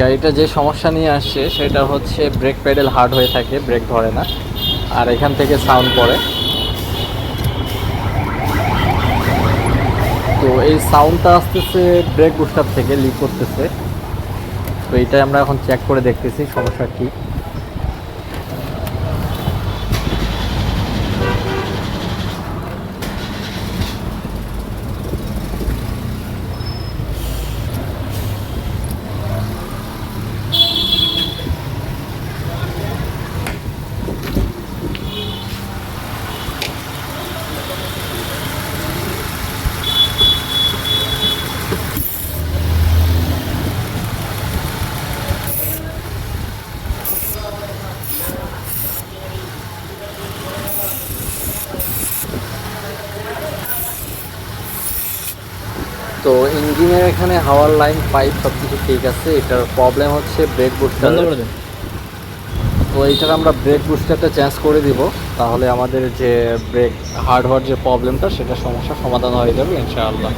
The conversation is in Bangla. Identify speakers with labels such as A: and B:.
A: গাড়িটা যে সমস্যা নিয়ে আসছে, সেটা হচ্ছে ব্রেক প্যাডেল হার্ড হয়ে থাকে ব্রেক ধরে না। আর এখান থেকে সাউন্ড পড়ে। তো এই সাউন্ডটা আসতেছে ব্রেক বুস্টার থেকে লিক করতেছে। তো এটা আমরা এখন চেক করে দেখতেছি, সমস্যা কী। তো ইঞ্জিনের এখানে হাওয়ার লাইন পাইপ সব কিছু ঠিক আছে। এটার প্রবলেম হচ্ছে ব্রেক বুস্টার তো এইটার আমরা ব্রেক বুস্টারটা চেঞ্জ করে দিব। তাহলে আমাদের যে ব্রেক হার্ড হওয়ার যে প্রবলেমটা সেটা সমস্যা সমাধান হয়ে যাবে ইনশাআল্লাহ।